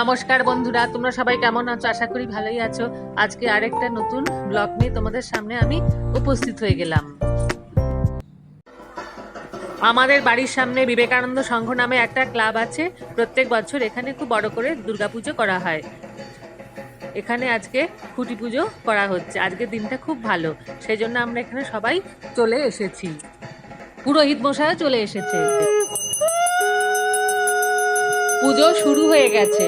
নমস্কার বন্ধুরা, তোমরা সবাই কেমন আছো? আশা করি ভালোই আছো। আজকে আরেকটা নতুন ব্লগ নিয়ে তোমাদের সামনে আমি উপস্থিত হয়ে গেলাম। আমাদের বাড়ির সামনে বিবেকানন্দ সংঘ নামে একটা ক্লাব আছে। প্রত্যেক বছর এখানে খুব বড় করে দুর্গাপুজো করা হয়। এখানে আজকে খুঁটি পুজো করা হচ্ছে। আজকের দিনটা খুব ভালো। সেই জন্য আমরা এখানে সবাই চলে এসেছি। পুরোহিত মশাইও চলে এসেছে। পুজো শুরু হয়ে গেছে।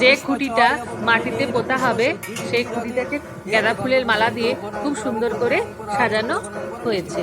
যে খুঁটিটা মাটিতে পোতা হবে, সেই খুঁটিটাকে গাঁদা ফুলের মালা দিয়ে খুব সুন্দর করে সাজানো হয়েছে।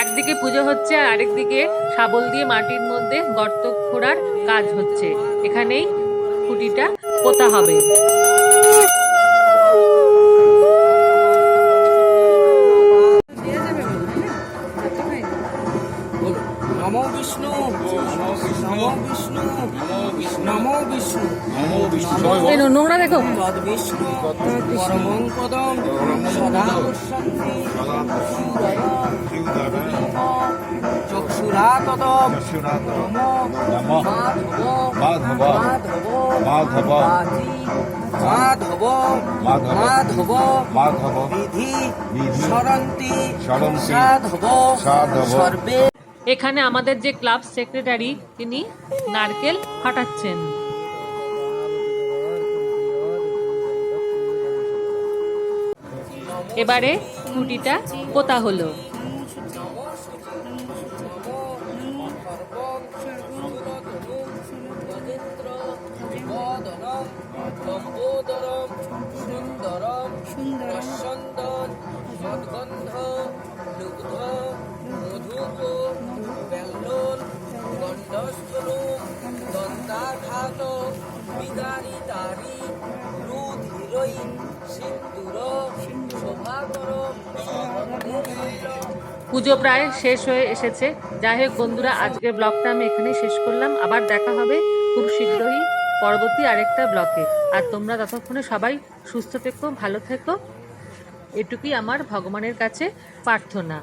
একদিকে পুজো হচ্ছে আর আরেকদিকে শাবল দিয়ে মাটির মধ্যে গর্ত খোঁড়ার কাজ হচ্ছে। এখানেই খুঁটিটা পোতা হবে। নমো বিষ্ণু। নমো বিষ্ণু নমো বিষ্ণু এই নোংরা দেখো বিষ্ণু। পরমং পদম সদা পশ্যন্তি চক্ষুরা তদম নমো। মাধব মাধব। মাধব। মাধি মাধব। মাধব। মাধব। মাধব। বিধি বিধি। সরন্তি সরন্তি সাধব। সাধব। সর্বে এখানে আমাদের যে ক্লাব সেক্রেটারি তিনি নারকেল ফাটাচ্ছেন। এবারে খুঁটিটা পোতা হলো? দারি হিরোইন সিন্দুর পুজো প্রায় শেষ হয়ে এসেছে। যাই হোক বন্ধুরা, আজকের ব্লগটা আমি এখানে শেষ করলাম। আবার দেখা হবে খুব শীঘ্রই পরবর্তী আরেকটা ব্লকে আর তোমরা ততক্ষণে সবাই সুস্থ থেকো, ভালো থেকো। এটুকুই আমার ভগবানের কাছে প্রার্থনা।